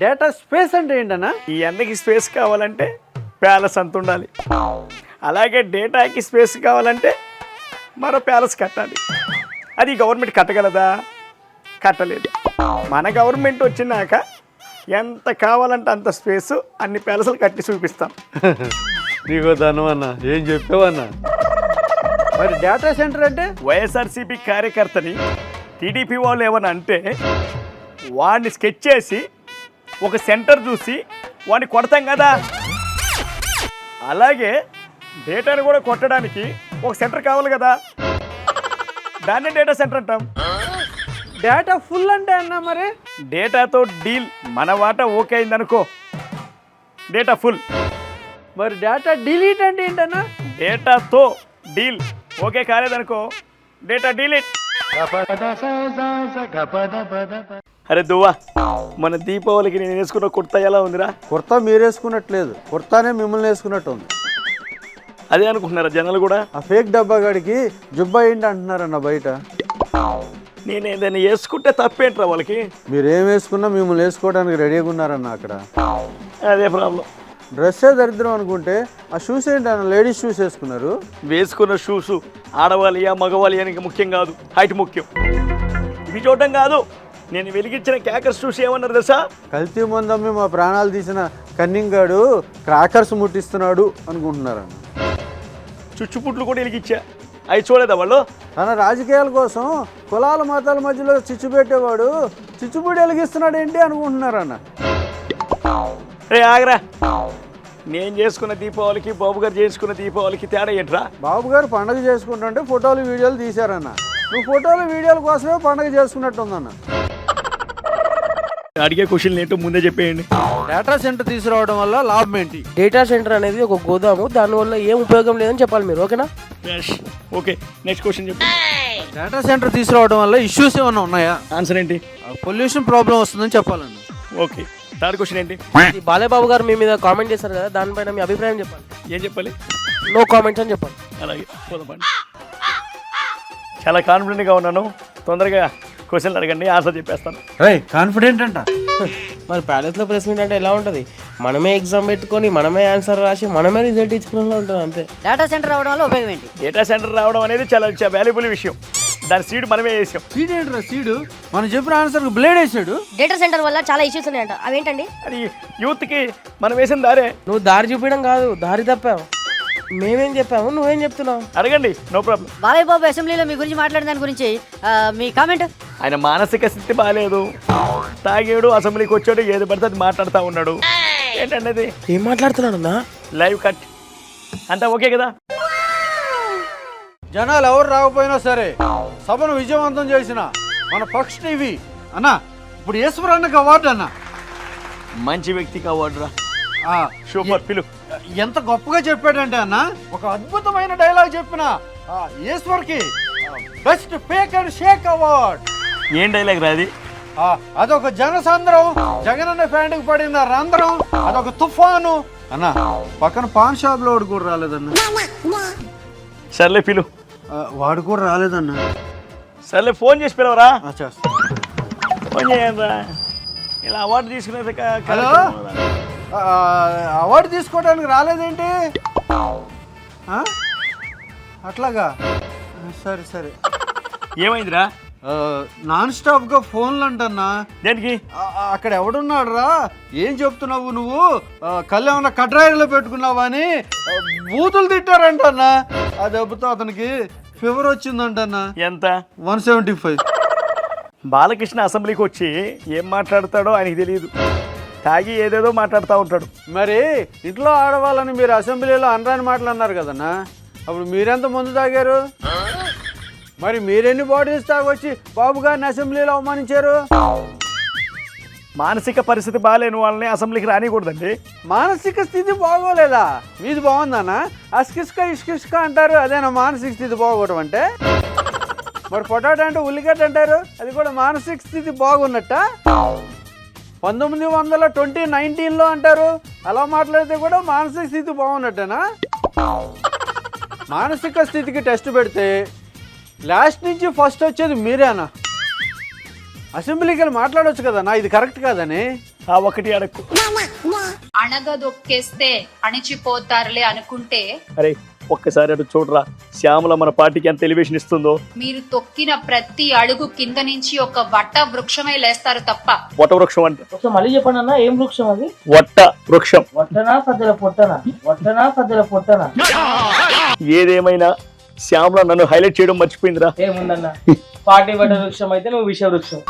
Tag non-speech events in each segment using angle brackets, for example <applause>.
Data space అంటే ఏంటన్నా? ఈ అన్నకి స్పేస్ కావాలంటే ప్యాలెస్ అంత ఉండాలి. అలాగే డేటాకి స్పేస్ కావాలంటే మరో ప్యాలెస్ కట్టాలి. అది గవర్నమెంట్ కట్టగలదా? కట్టలేదు. మన గవర్నమెంట్ వచ్చినాక ఎంత కావాలంటే అంత స్పేస్ అన్ని ప్యాలెస్లు కట్టి చూపిస్తాం. <laughs> నీకో ధనమన్నా ఏం చెప్పావన్నా మరి డేటా సెంటర్ అంటే? వైఎస్ఆర్సీపీ కార్యకర్తని టీడీపీ వాళ్ళు ఏమని అంటే వాడిని స్కెచ్ చేసి ఒక సెంటర్ చూసి వాడిని కొడతాం కదా. అలాగే డేటాను కూడా కొట్టడానికి ఒక సెంటర్ కావాలి కదా. దాన్నే డేటా సెంటర్ అంటాం. డేటా ఫుల్ అంటే అన్నా మరి? డేటాతో డీల్ మన వాటా ఓకే అయిందనుకో. Data full. మరి డేటా డిలీట్ అంటే ఏంటన్నా? డేటాతో డీల్ ఓకే కాలేదనుకో. Data delete. అరే దువ్వా మన దీపావళికి నేను వేసుకున్న కుర్తా ఎలా ఉందిరా? కుర్తా మీరు వేసుకున్నట్లేదు కుర్తానే మిమ్మల్ని వేసుకున్నట్టు ఉంది అదే అనుకుంటున్నారా జనాలు కూడా? ఆ ఫేక్ డబ్బా గాడికి జుబ్బా ఏంటి అంటున్నారన్న బయట? నేను ఏదైనా వేసుకుంటే తప్పేంట్రా వాళ్ళకి? మీరు ఏం వేసుకున్నా మిమ్మల్ని వేసుకోవడానికి రెడీగా ఉన్నారన్న అక్కడ. అదే ప్రాబ్లం డ్రెస్సే దరిద్రం అనుకుంటే ఆ షూస్ ఏంటి అన్న లేడీస్ షూస్ వేసుకున్నారు? వేసుకున్న షూస్ ఆడవాళ్ళియా మగవాళ్ళియా అని ముఖ్యం కాదు. హైట్ ముఖ్యం. ఇవి చూడటం కాదు. నేను వెలిగించిన క్యాకర్స్ చూసి ఏమన్నారు తెలుసా? కల్తీ మందమ్మి మా ప్రాణాలు తీసిన కన్నింగాడు క్రాకర్స్ ముట్టిస్తున్నాడు అనుకుంటున్నారన్న. చుచ్చుపుట్లు కూడా వెలిగించా. అవి చూడలేదా వాళ్ళు? తన రాజకీయాల కోసం కులాల మతాల మధ్యలో చిచ్చు పెట్టేవాడు చిచ్చుబుడి వెలిగిస్తున్నాడు ఏంటి అనుకుంటున్నారన్న. రే ఆగరా. నేను చేసుకున్న దీపావళికి బాబు గారు చేసుకున్న దీపావళికి తేడా ఏంట్రా? బాబు గారు పండగ చేసుకుంటుంటే ఫోటోలు వీడియోలు తీశారన్న. నువ్వు ఫోటోలు వీడియోల కోసమే పండగ చేసుకున్నట్టు ఉందన్న అడిగే క్వశ్చన్ ఏంటో ముందే చెప్పేయండి. డేటా సెంటర్ తీసుకురావడం వల్ల లాభం ఏంటి? డేటా సెంటర్ అనేది ఒక గోదాము దానివల్ల ఏం ఉపయోగం లేదని చెప్పాలి మీరు ఓకేనా? యష్. ఓకే నెక్స్ట్ క్వశ్చన్ చెప్పు. డేటా సెంటర్ తీసుకురావడం వల్ల ఇష్యూస్ ఏమైనా ఉన్నాయా? ఆన్సర్ ఏంటి? పొల్యూషన్ ప్రాబ్లం వస్తుందని చెప్పాలన్న ఓకే థర్డ్ క్వశ్చన్ ఏంటి? బాలేబాబు గారు మీ మీద కామెంట్ చేశారు కదా దానిపైన మీ అభిప్రాయం చెప్పాలి. ఏం చెప్పాలి? నో కామెంట్స్ అని చెప్పాలి. అలాగే చాలా కాన్ఫిడెంట్గా ఉన్నాను. తొందరగా క్వశ్చన్లు అడగండి ఆన్సర్ చెప్పేస్తాను. కాన్ఫిడెంట్ అంట. మరి ప్యాలెస్లో ప్రెస్ మీట్ అంటే ఎలా ఉంటుంది? మనమే ఎగ్జామ్ పెట్టుకొని మనమే ఆన్సర్ రాసి మనమే రిజల్ట్ ఇచ్చుకునేలా ఉంటుంది అంతే. డేటా సెంటర్ అవడం వల్ల ఉపయోగం ఏంటి? డేటా సెంటర్ రావడం అనేది చాలా వాల్యుబుల్ విషయం. దాని సీడ్ మనమే వేసాం. సీడ్ ఏంట్రా సీడు మనం చెప్పిన ఆన్సర్ బ్లేడ్ వేసాడు. డేటా సెంటర్ వల్ల చాలా ఇష్యూస్ ఉన్నాయంట. అవేంటండి? అది యూత్కి మనం వేసిన దారే. నువ్వు దారి చూపించడం కాదు దారి తప్పావు. మేమేం చెప్పాము? నువ్వేం చెప్తున్నావు? అడగండి నో ప్రాబ్లం బాలయ్య బాబు అసెంబ్లీలో మీ గురించి మాట్లాడిన దాని గురించి ఆ, మీ కామెంట్? ఆయన మానసిక స్థితి బాగాలేదు తాగాడు అసెంబ్లీకి వచ్చాడు ఏది పడితే అది మాట్లాడుతూ ఉన్నాడు. ఏంటండి అది ఏం మాట్లాడుతున్నాడు అన్నా? Live cut. అంతా ఓకే కదా? జనాలు ఎవరు రాకపోయినా సరే సభను విజయవంతం చేసిన మన పక్ష టీవీ. అన్న ఇప్పుడు ఈశ్వరన్నకి అవార్డు అన్న. మంచి వ్యక్తికి అవార్డు రా ఆ, సూపర్ పిలు. ఎంత గొప్పగా చెప్పాడంటే అన్న ఒక అద్భుతమైన డైలాగ్ చెప్పిన ఆ, ఈశ్వర్కి best fake and shake award. ఏం డైలాగ్ రా అది? ఆ, అదొక జనసాంద్రం జగనన్న ఫ్యాండ్కి పడిన రంధ్రం అదొక తుఫాను. అన్న పక్కన పాన్ షాప్లో వాడు కూడా రాలేదన్న. సర్లే పిలు. వాడు కూడా రాలేదన్న. సర్లే ఫోన్ చేసి పిలవరా? చేస్తా. ఫోన్ చేయండి ఇలా అవార్డు తీసుకునే హలో? అవార్డు తీసుకోవడానికి రాలేదేంటి? అట్లాగా? సరే సరే. ఏమైందిరా? నాన్ స్టాప్గా ఫోన్లు అంటన్నా. దేనికి? అక్కడ ఎవడున్నాడు రా ఏం చెప్తున్నావు నువ్వు? కళ్ళు ఏమన్నా కట్రాయిలో పెట్టుకున్నావా అని బూతులు తిట్టారంటన్నా. ఆ దెబ్బతో అతనికి ఫీవర్ వచ్చిందంటన్నా. ఎంత? One seventy five. బాలకృష్ణ అసెంబ్లీకి వచ్చి ఏం మాట్లాడతాడో ఆయనకి తెలియదు. తాగి ఏదేదో మాట్లాడుతూ ఉంటాడు. మరి ఇంట్లో ఆడవాళ్ళని మీరు అసెంబ్లీలో అనరాని మాటలు అన్నారు కదన్నా? అప్పుడు మీరెంత ముందు తాగారు? మరి మీరెన్ని బాటిల్స్ తాగొచ్చి బాబు గారిని అసెంబ్లీలో అవమానించారు? మానసిక పరిస్థితి బాగాలేని వాళ్ళని అసెంబ్లీకి రానికూడదండి మానసిక స్థితి బాగోలేదా? మీది బాగుందన్నా? అస్కిస్క ఇష్కిస్క అంటారు అదేనా మానసిక స్థితి బాగోవడం అంటే? మరి పొటాటో అంటే ఉల్లిగడ్డ అంటారు అది కూడా మానసిక స్థితి బాగున్నట్ట? పంతొమ్మిది వందల ట్వంటీ నైన్టీన్లో అంటారు. అలా మాట్లాడితే కూడా మానసిక స్థితి బాగున్నట్టేనా? మానసిక స్థితికి టెస్ట్ పెడితే లాస్ట్ నుంచి ఫస్ట్ వచ్చేది మీరేనా? అసెంబ్లీకి వెళ్ళి మాట్లాడొచ్చు కదన్నా ఇది కరెక్ట్ కాదని? ఆ ఒకటి అడక్కు. అణగదొక్కేస్తే అణిచిపోతారులే అనుకుంటే అరే ఒక్కసారి అటు చూడరా. శ్యామల మన పార్టీకి ఎంత ఎలివేషన్ ఇస్తుందో. మీరు తొక్కిన ప్రతి అడుగు కింద నుంచి ఒక వట్ట వృక్షమై లేస్తారు తప్ప. వట వృక్షం అంటే? ఒకసారి మళ్ళీ చెప్పండి అన్న ఏం వృక్షం అది? వట్ట వృక్షం. వట్టనా సద్దల పొట్టనా? వట్టనా సద్దల పొట్టనా? ఏదేమైనా శ్యామల నన్ను హైలైట్ చేయడం మర్చిపోయిందిరా. ఏముందన్న? పార్టీ వడ్డ వృక్షం అయితే నువ్వు విష వృక్షం.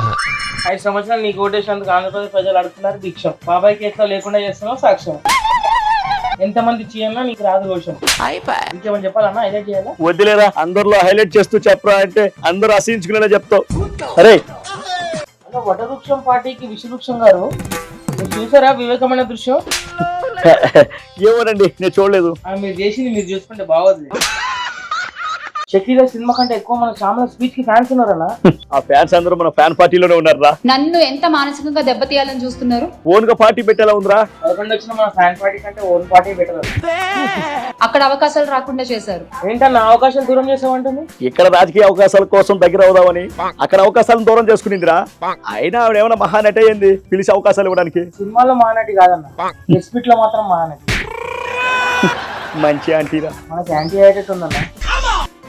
ఐదు సంవత్సరాలు నీకు ఓటేసినందుకు ఆంధ్రప్రదేశ్ ప్రజలు అడుగుతున్నారు భిక్షం బాబాయ్ కేసులో లేకుండా చేస్తున్నావు సాక్ష్యం. ఎంతమంది చేయన్నా నీకు రాదు రోషం ఇంకేమని చెప్పాలన్నా హైలైట్ చేయాలా? వదిలేరా అందరిలో హైలైట్ చేస్తూ చెప్పరా అంటే అందరూ అసహించుకునేలా చెప్తావు. అరే. అన్న వట వృక్షం పార్టీకి విష వృక్షం గారు చూసారా వివేకమైన దృశ్యం? <laughs> ఏమోనండి నేను చూడలేదు. ఆ మీరు చేసింది మీరు చూసుకుంటే బాగోదు. షకీల సినిమా కంటే ఎక్కువ మన శ్యామల స్పీచ్కి ఫ్యాన్స్ ఉన్నారన్నా? <laughs> ఆ ఫ్యాన్స్ అందరూ మన ఫ్యాన్ పార్టీలోనే ఉన్నారా నన్ను ఎంత మానసికంగా దెబ్బతీయాలని చూస్తున్నారు? ఓన్గా పార్టీ పెట్టేలా ఉందిరా. పదకొండు వచ్చిన మన ఫ్యాన్ పార్టీ కంటే ఓన్ పార్టీ బెటర్ అక్కడ అవకాశాలు రాకుండా చేశారు. ఏంటన్నా అవకాశాలు దూరం చేసామంటుంది ఇక్కడ రాజకీయ అవకాశాల కోసం దగ్గర అవుదామని అక్కడ అవకాశాలను దూరం చేసుకునిందిరా. అయినా ఆవిడ ఏమైనా మహానటి అయ్యింది? పిలిచి అవకాశాలు ఇవ్వడానికి. సినిమాలో మహానటి కాదన్న. రెస్పిట్ <laughs> లో మాత్రం మహానటి. మంచి ఆంటీరా. మనకి యాంటీ అయ్యేటట్టు ఉందన్న.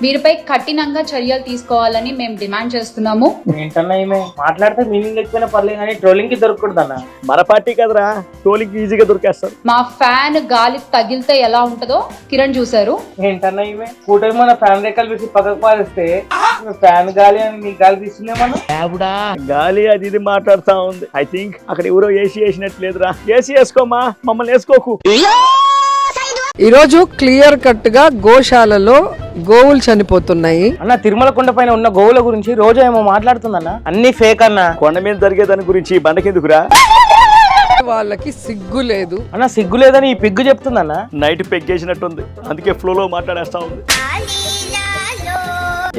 వీరిపై కఠినంగా చర్యలు తీసుకోవాలని మేము డిమాండ్ చేస్తున్నాము. ఏంటన్నా ఈమె మాట్లాడితే మీనింగ్ పర్లేదు కానీ ట్రోలింగ్కి దొరకకూడదన్న. మన పార్టీ కదరా టోలింగ్ ఈజీగా దొరికేస్తారు. మా ఫ్యాన్ గాలి తగిలితే ఎలా ఉంటుందో కిరణ్ చూశారు. ఏంటన్నా ఈమె? కూటమి మన ఫ్యాన్ రేఖలు వేసి పక్కకు పారేస్తే ఈమె ఫ్యాన్ గాలి అని నీ గాలి తీస్తుందేమన్నా గాలి అది ఇది మాట్లాడుతా ఉంది. ఐ థింక్ అక్కడ ఎవరో ఏసీ వేసినట్టు లేదురా. ఏసీ వేసుకోమా మమ్మల్ని వేసుకోకు. ఈరోజు క్లియర్ కట్గా గోశాలలో గోవులు చనిపోతున్నాయి. అన్న తిరుమల కొండ పైన ఉన్న గోవుల గురించి రోజు ఏమో మాట్లాడుతుందన్న. అన్ని ఫేక్ అన్న. కొండ మీద జరిగేదాని గురించి ఈ బండకెందుకురా వాళ్ళకి సిగ్గు లేదు. అన్న సిగ్గు లేదని ఈ పిగ్గు చెప్తుందన్న. నైట్ పెగ్గేసినట్టుంది. అందుకే ఫ్లోలో మాట్లాడేస్తా ఉంది.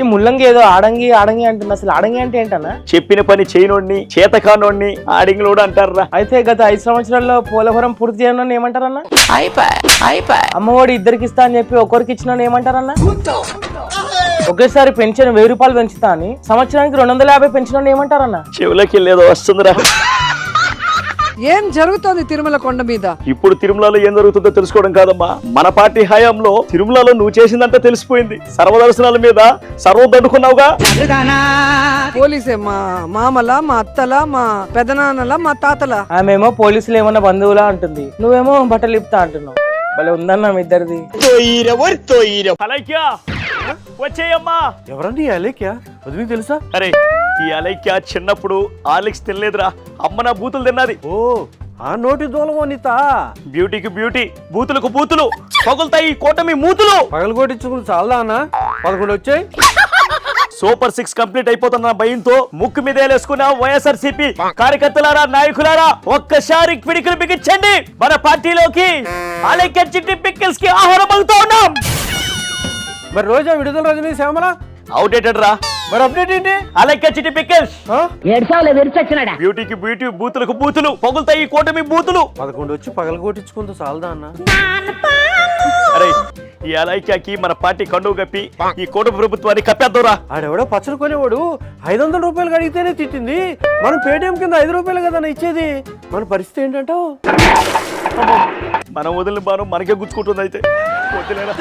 ఈ ముల్లంగి ఏదో ఆడంగి ఆడంగి అంటుంది. అసలు ఆడంగి అంటే ఏంటన్నా? చెప్పిన పని చేయనోడిని చేతకానోడిని ఆడింగ్లోడు అంటారా అయితే గత ఐదు సంవత్సరాల్లో పోలవరం పూర్తి చేయను ఏమంటారన్నా? అమ్మఒడి ఇద్దరికి ఇస్తా అని చెప్పి ఒకరికి ఇచ్చిన ఏమంటారన్నా? ఒకేసారి పెన్షన్ వెయ్యి రూపాయలు పెంచుతా అని సంవత్సరానికి రెండు వందల యాభై పెన్షన్ ఏమంటారన్నా? చెవులకి వెళ్ళేదో వస్తుందిరా. ఏం జరుగుతోంది తిరుమల కొండ మీద? ఇప్పుడు తిరుమలలో ఏం జరుగుతుందో తెలుసుకోవడం కాదమ్మా. మన పార్టీ హయాంలో తిరుమలలో నువ్వు చేసిందంటే తెలిసిపోయింది. సర్వదర్శనాల మీద సర్వం దండుకున్నావుగా. పోలీసే మా మామల మా అత్తల మా పెదనాన్నల మా తాతల? ఆమెమో పోలీసులు ఏమన్నా బంధువులా అంటుంది. నువ్వేమో బట్టలు ఇప్తా అంటున్నావు. భలే ఉందన్న మీ ఇద్దరిది. వచ్చేయమ్మా. ఎవరండి అలేక్యా? వదిలి తెలుసా? అరే ఈ అలైక్య చిన్నప్పుడు ఆలిక్స్ తినలేదురా. అమ్మ నా బూతులు తిన్నది. ఓ ఆ నోటి దూలమో నీతా బ్యూటీకి బ్యూటీ బూతులకు బూతులు పగులుతాయి కూటమి మూతులు. పగలగొట్టించుకుని చాలా అన్న? పదకొండు వచ్చాయి. సూపర్ సిక్స్ కంప్లీట్ అయిపోతున్న భయంతో ముక్కు మీద వేసుకున్న వైఎస్ఆర్ సిపి కార్యకర్తలారా నాయకులారా ఒక్కసారి పిడికిలు బిగించండి. మన పార్టీలోకి అలైక్య చిట్టి పిక్కిల్స్కి ఆహారం పలుకుతా ఉన్నాం. మరి రోజా విడుదల రజనీ శ్యామల? అవుటేటెడ్ రా. మరి అప్డేట్ ఏంటి? అలైక్య చిట్టి పిక్కిల్స్ ఆ? బ్యూటీకి బ్యూటీ బూతులకు బూతులు పగులుతాయి ఈ కూటమి బూతులు. పదకొండు వచ్చి పగలగొట్టించుకుంటూ చాలదా అన్న? అరే ఈ అలైక్యకి మన పార్టీ కండువు కప్పి ఈ కూటమి ప్రభుత్వాన్ని కప్పేద్దాంరా. ఆడెవడో పచ్చడి కొనేవాడు ఐదు వందల రూపాయలు అడిగితేనే తిట్టింది. మనం పేటిఎం కింద ఐదు రూపాయలు కదా ఇచ్చేది. మన పరిస్థితి ఏంటంటావు? మనం వదిలిన బాను మనకే గుచ్చుకుంటుంది అయితే వదిలేరా